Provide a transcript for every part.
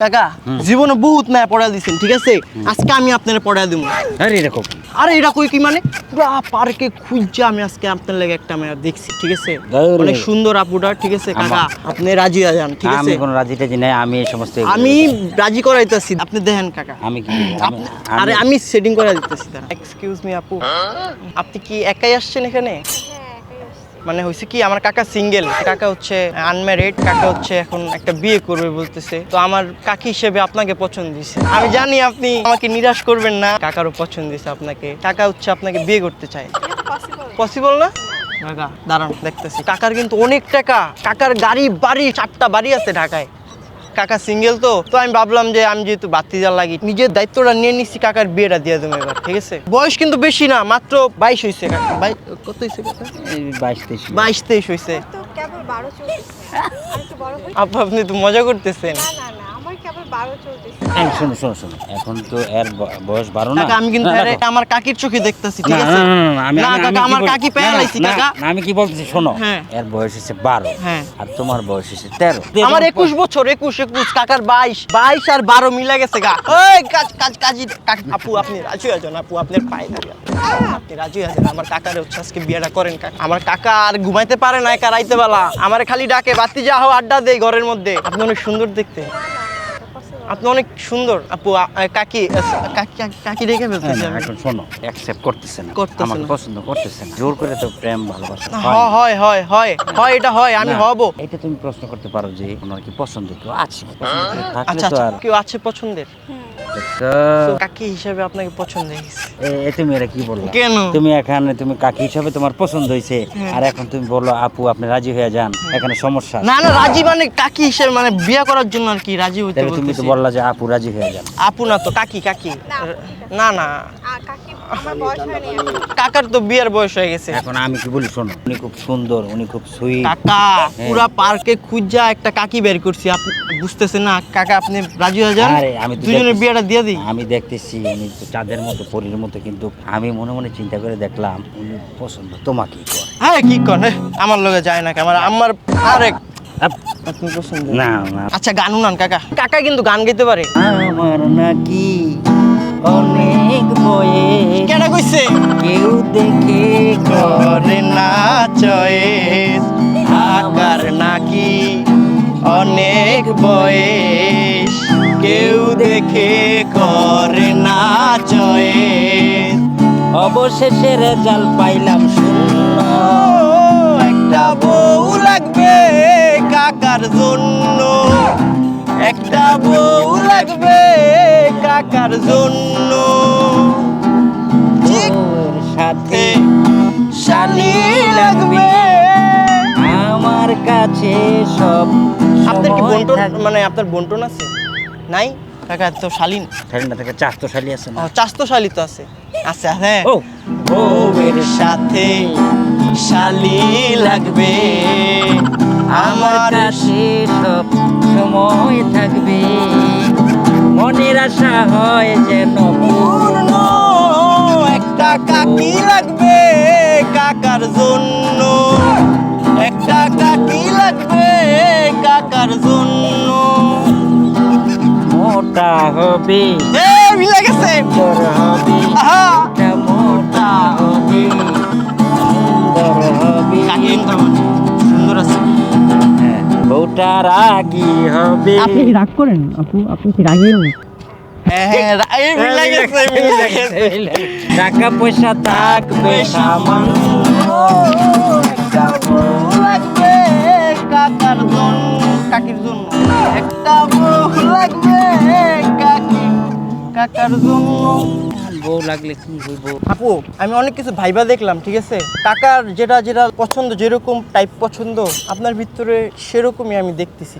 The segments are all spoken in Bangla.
কাকা জীবনে বহুত মায়া পড়া দিছেন ঠিক আছে? আজকে আমি আপনার পড়া দিব আরে এরকম আরে এটা কই কি মানে? পুরা পার্কে খুঁজছে আমি আজকে আপনার লাগে একটা মায়া দেখছি ঠিক আছে। অনেক সুন্দর আপুটা ঠিক আছে কাকা? আপনি রাজি হয়ে যান ঠিক আছে? আমি কোনো রাজি টাজি নাই আমি এই সমস্ত আমি রাজি করাইতেছি আপনি দেখেন কাকা। আমি কি আরে আমি সেটিং করে দিতেছি এক্সকিউজ মি আপু। আপনি কি একাই আসছেন এখানে? মানে হয়েছে কি আমার কাকা সিঙ্গেল কাকা হচ্ছে আনম্যারিড কাকা হচ্ছে এখন একটা বিয়ে করবে বলতেছে। তো আমার কাকি হিসেবে আপনাকে পছন্দ দিছে আমি জানি আপনি আমাকে নিরাশ করবেন না কাকারও পছন্দ দিছে আপনাকে। কাকা হচ্ছে আপনাকে বিয়ে করতে চায়। পসিবল না? দাঁড়ান। দেখতেছি। কাকার কিন্তু অনেক টাকা। কাকার গাড়ি বাড়ি চারটা বাড়ি আছে ঢাকায়। কাকা সিঙ্গেল তো তো আমি ভাবলাম যে আমি যেহেতু বাতিজার লাগি নিজের দায়িত্বটা নিয়ে নিচ্ছি কাকার বিয়েটা দিয়ে দেবো এবার ঠিক আছে? বয়স কিন্তু বেশি না মাত্র বাইশ হয়েছে কাকা। বাই- কত হয়েছে কাকা? বাইশ তেইশ বাইশ তেইশ হয়েছে তো কেবল বারো চলতেছে আমি তো বড় হই। আপু আপনি তো মজা করতেছেন। শোনো শোনো শোনো। এখন তো এর বয়স বারো না। আমি কিন্তু। আমার কাকির চোখে দেখতেছি ঠিক আছে? আমি- আমার কাকি পেয়ে কাকা। আমি কি বলতেছি শোনো হ্যাঁ। এর বয়স হচ্ছে বারো হ্যাঁ। আর তোমার বয়স হচ্ছে তেরো। আমার একুশ বছর একুশ একুশ কাকার বাইশ। বাইশ আর বারো মিলে গেছে গা। ওই কাজ কাজ কাজী আপু আপনি রাজি হয়ে যান আপু আপনার পায়ে আপনি রাজি হয়ে যান আমার কাকার হচ্ছে আজকে বিয়েটা করেন কাকা। আমার কাকা আর ঘুমাইতে পারে না একা রাইতে বেলা। আমার খালি ডাকে বাতি যা হো আড্ডা দেয় ঘরের মধ্যে। আপনি অনেক সুন্দর দেখতে। আপনি অনেক সুন্দর। আপু কাকি কাকি কাকি- রেখে হ্যাঁ, ফেলতেছি না, আমি। এখন শোনো। অ্যাকসেপ্ট করতেছে না। আমাকে পছন্দ করতেছে না। জোর করে তো প্রেম ভালোবাসা হয় হয় হয় হয় হয় এটা হয় আমি হব। এটা তুমি প্রশ্ন করতে পারো যে ওনার কি পছন্দ কেউ আছে? আচ্ছা আচ্ছা আর কেউ আছে পছন্দের? তো কাকি হিসেবে আপনাকে পছন্দ হয়েছে? এ- তুমি এটা কি বললা? কেন? তুমি এখানে তুমি কাকি হিসাবে তোমার পছন্দ হয়েছে। হ্যাঁ। আর এখন তুমি বলল আপু আপনি রাজি হয়ে যান। এখানে সমস্যা না না রাজি মানে কাকি হিসেবে মানে বিয়ে করার জন্য আর কি রাজি হইতে তুমি তো বললা যে আপু রাজি হয়ে যান। আপু না তো কাকি কাকি। না। না না। আর কাকি আমার বয়স হয়নি এখন। কাকার তো বিয়ের বয়স হয়ে গেছে। এখন আমি কি বলি শোনো উনি খুব সুন্দর উনি খুব সুইট কাকা পুরা পার্কে খুঁজা একটা কাকি বের করছি আপনি বুঝতেছেন না? কাকা আপনি রাজি হয়ে যান? আরে, আমি দুজনের। বিয়েটা দিয়ে দিই? আমি দেখতেছি উনি তো চাঁদের মতো পরীর মতো কিন্তু আমি মনে মনে চিন্তা করে দেখলাম উনি পছন্দ। তোমাকেই করে? হ্যাঁ কি হে, আমার লগে যায় না আমার আমার আরেক আপনি পছন্দ? না না। আচ্ছা গান উনান কাকা। কাকা কিন্তু গান গাইতে পারে। আমার নাকি অনেক বয়স। কেন কইছে? কেউ দেখে করে না চয়েস। আকার নাকি অনেক বয়স। কেউ দেখে করে না চয়েস। অবশেষে রেজাল্ট পাইলাম শূন্য। একটা বউ লাগবে কাকার জন্য। একটা বউ লাগবে কাকার জন্য। সাথে শালি লাগবে। আমার কাছে সব আপনার কি বন্টন মানে আপনার বন্টন আছে? নাই? কাকা তো শালীন। শালীন না থাকে চাষ তো শালি আছে না? চাস্তো শালি তো আছে। আছে হ্যাঁ। ও। বউয়ের সাথে শালি লাগবে। আমার আমার সব সময় থাকবে। মনের আশা হয় যেন পূর্ণ। একটা কাকি লাগবে কাকার জন্য। একটা কাকি লাগবে কাকার জন্য। মোটা হবে। মিলে গেছে। সুন্দর হবে। মোটা হবে। সুন্দর হবে। সুন্দর আছে। হ্যাঁ, বউটা রাগি হবে। আপনি কি রাগ করেন? আপু আপনি কি রাগি হ্যাঁ হ্যাঁ রা- এই মিলে গেছে মিলে গেছে। টাকা পয়সা থাকবে সামান্য। লাগবে কাকার জন্য। কাকির জন্য। একটা বউ লাগবে কাকি কাকার জন্য। বউ লাগলে কি হইব? আপু আমি অনেক কিছু ভাইবা দেখলাম ঠিক আছে? কাকার যেটা যেটা পছন্দ যেরকম টাইপ পছন্দ আপনার ভিতরে সেরকমই আমি দেখতেছি।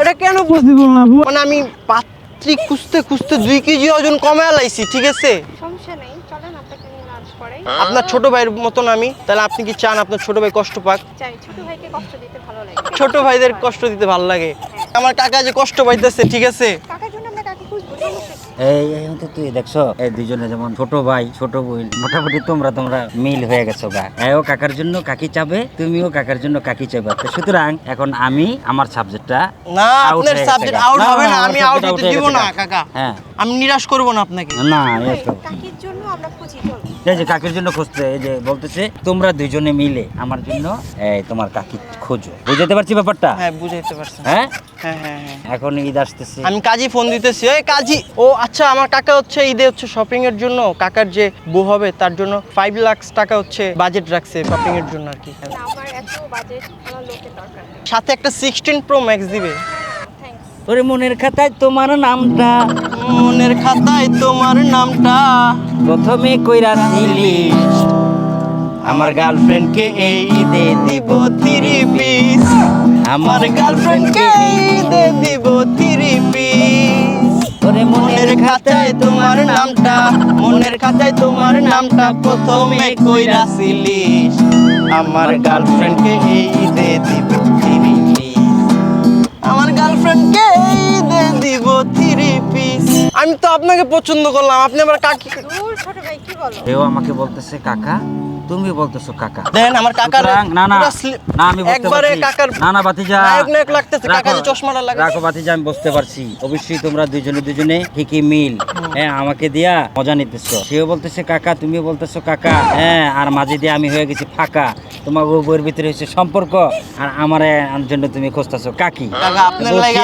এটা কেন পসিবল না মানে আমি পাত্রী খুঁজতে খুঁজতে দুই কেজি ওজন কমে আলাইছি ঠিক আছে? সমস্যা নেই চলেন আপনাকে আপনার ছোট ভাইয়ের মতন আমি তাহলে আপনি কি চান আপনার ছোট ভাই কষ্ট পাক? ছোট ভাইদের কষ্ট দিতে ভালো লাগে। আমার কাকা যে কষ্ট পাইতেছে ঠিক আছে? এই তো তুই দেখছ এই দুইজনে যেমন ছোট ভাই ছোট বোন মোটামুটি তোমরা তোমরা মিল হয়ে গেছো গা। এও কাকার জন্য কাকি চাবে তুমিও কাকার জন্য কাকি চাবে তো সুতরাং এখন আমি আমার সাবজেক্টটা না আপনার সাবজেক্ট আউট হবে না, আমি আউট হতে দিব না কাকা। হ্যাঁ। আমি নিরাশ করব না আপনাকে। না এই তো। কাকির জন্য আমরা খুঁজি চল। এই যে কাকির জন্য খুঁজতে এই যে বলতেছে তোমরা দুইজনে মিলে আমার জন্য এই তোমার কাকি খোঁজো। বুঝতে পারছি ব্যাপারটা? হ্যাঁ বুঝাইতে পারছেন হ্যাঁ? হ্যাঁ হ্যাঁ হ্যাঁ। এখন ঈদ আসতেছে। আমি কাজী ফোন দিতেছি। ওই কাজী ও আচ্ছা আমার কাকা হচ্ছে ঈদে হচ্ছে শপিং এর জন্য কাকার যে বউ হবে তার জন্য ফাইভ লাখ টাকা হচ্ছে বাজেট রাখছে শপিং এর জন্য আর কি। আমার এত বাজেট আমার লোকের দরকার সাথে একটা সিক্সটিন প্রো ম্যাক্স দিবে। থ্যাঙ্কস ওরে মনের খাতায় তোমার নামটা। মনের খাতায় তোমার নামটা। প্রথমে কইরা ছিলি আমার গার্লফ্রেন্ডকে এই দে দিব থ্রি পিস আমার গার্লফ্রেন্ডকে ঈদে দিব থ্রি পিস ওরে মনের খাতায় তোমার নামটা। মনের খাতায় তোমার নামটা প্রথমে কইরা ছিলিস আমার গার্লফ্রেন্ডকে এই দে দিব থ্রি পিস আমার গার্লফ্রেন্ডকে এই পিস আমি তো আপনাকে পছন্দ করলাম। আপনি আমার কাকি কি কেউ আমাকে বলতেছে কাকা তুমি বলতেছো কাকা। দেন আমার কাকার না না না আমি বুঝতে একবারে পারছি। কাকার না না বাতিজা নায়ক নায়ক লাগতেছে কাকা যে চশমাটা লাগে। রাখো বাতিজা আমি বুঝতে পারছি। অবশ্যই তোমরা দুজনে দুজনে ঠিকই মিল। হ্যাঁ আমাকে দিয়া মজা নিতেছো। সেও বলতেছে কাকা তুমিও বলতেছো কাকা। হ্যাঁ আর মাঝে দিয়ে আমি হয়ে গেছি ফাঁকা। তোমার বউয়ের ভিতরে হচ্ছে সম্পর্ক আর আমার জন্য তুমি খুঁজতেছো। কাকি?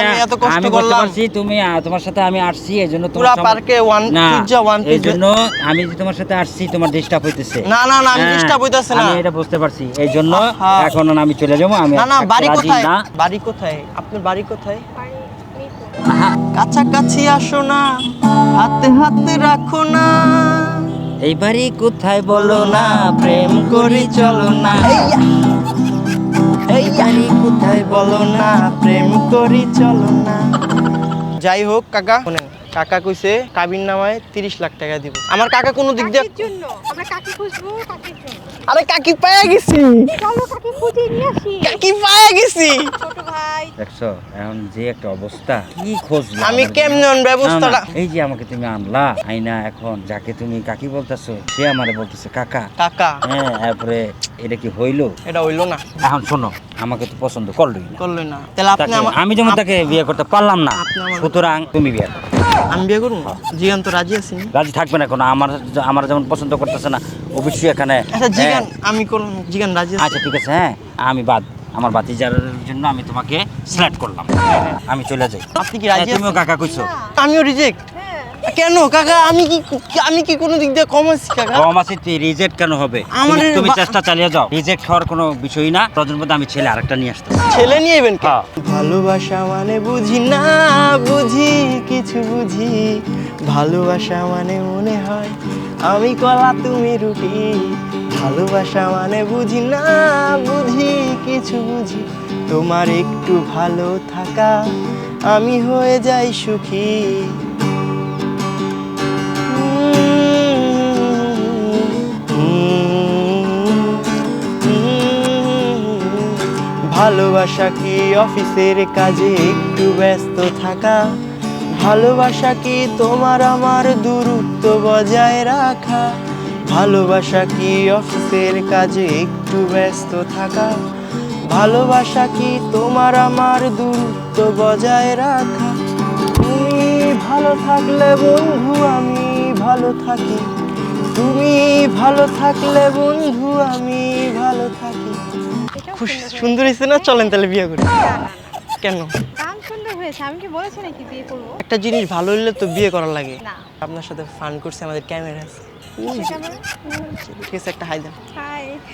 আমি এত কষ্ট আমি বুঝতে করলাম। পারছি তুমি তোমার সাথে আমি আসছি এই জন্য পুরা পার্কে ওয়ান পিজ্জা ওয়ান এই জন্য আমি যে তোমার সাথে আসছি তোমার ডিস্টার্ব হইতেছে। না না না আমি হ্যাঁ, ডিস্টার্ব হইতাছে না। আমি এটা বুঝতে পারছি। এই জন্য এখন আমি চলে যাব আমি না না বাড়ি কোথায়? না। বাড়ি কোথায়? আপনার বাড়ি কোথায়? কাছাকাছি আসো না হাতে হাতে রাখো না। এই বাড়ি কোথায় বলো না প্রেম করি চলো না। এই বাড়ি কোথায় বলো না প্রেম করি চলো না। যাই হোক কাকা শুনেন কাকা কইছে কাবিন নামায় তিরিশ লাখ টাকা দিব। আমার কাকা কোনো দিক দিয়ে কাকির জন্য। আমরা কাকি খুঁজবো? কাকির জন্য। আরে কাকি পায়া গেছি। কাকি খুঁজে পায়া গেছি। দেখছ এখন যে একটা অবস্থা কি খোঁজলো আমি কেমনে? ব্যবস্থাটা? এই যে আমাকে তুমি আনলা আইনা এখন যাকে তুমি কাকি বলতেছো সে আমারে বলতেছে কাকা। কাকা। হ্যাঁ তারপরে এটা কি হইল? এটা হইল না। এখন শোনো আমাকে তো পছন্দ করলোই না। করলেন না। তাহলে আপনি আমি যেমন তাকে বিয়ে করতে পারলাম না সুতরাং তুমি বিয়ে করো। আমি বিয়ে করব? জিগান তো রাজি আছি রাজি থাকবে না কোনো আমার আমার যেমন পছন্দ করতেছে না অবশ্যই এখানে। আচ্ছা জিগান হ্যাঁ, আমি করলাম জিগান রাজি আছি? আচ্ছা ঠিক আছে হ্যাঁ। আমি বাদ। আমার বাতিজার জন্য আমি তোমাকে সিলেক্ট করলাম। আমি চলে যাই। আপনি কি রাজি হ্যাঁ, তুমিও কাকা কইছো। আমিও রিজেক্ট হ্যাঁ কেন কাকা? আমি কি আমি কি কোনো দিক দিয়ে কম আছি কাকা? কম আছে তুই রিজেক্ট কেন হবে? আমার তুমি- চেষ্টা চালিয়ে যাও। রিজেক্ট হওয়ার কোনো বিষয় না। প্রয়োজন মধ্যে আমি ছেলে আরেকটা নিয়ে আসতে ছেলে নিয়ে এবেন কে? হ্যাঁ। ভালোবাসা মানে বুঝি না বুঝি কিছু বুঝি, ভালোবাসা মানে মনে হয় আমি কলা, তুমি রুটি। ভালোবাসা মানে বুঝি, না বুঝি, কিছু বুঝি। তোমার একটু ভালো থাকা, আমি হয়ে যাই সুখী। ভালোবাসা কি অফিসের কাজে একটু ব্যস্ত থাকা? ভালোবাসা কি তোমার আমার দূরত্ব বজায় রাখা? ভালোবাসা কি অফিসের কাজে একটু ব্যস্ত থাকা? ভালোবাসা কি তোমার আমার দূরত্ব বজায় রাখা? তুমি ভালো থাকলে বন্ধু আমি ভালো থাকি। তুমি ভালো থাকলে বন্ধু আমি ভালো থাকি। খুব সুন্দর হয়েছে না? চলেন তাহলে বিয়ে করি। না। কেন? হয়েছে? আমি কি বলেছি নাকি বিয়ে করব? একটা জিনিস ভালো হলে তো বিয়ে করার লাগে। না। আপনার সাথে ফান করছে আমাদের ক্যামেরা আছে। ক্যামেরা ঠিক আছে একটা হাই দেন। হাই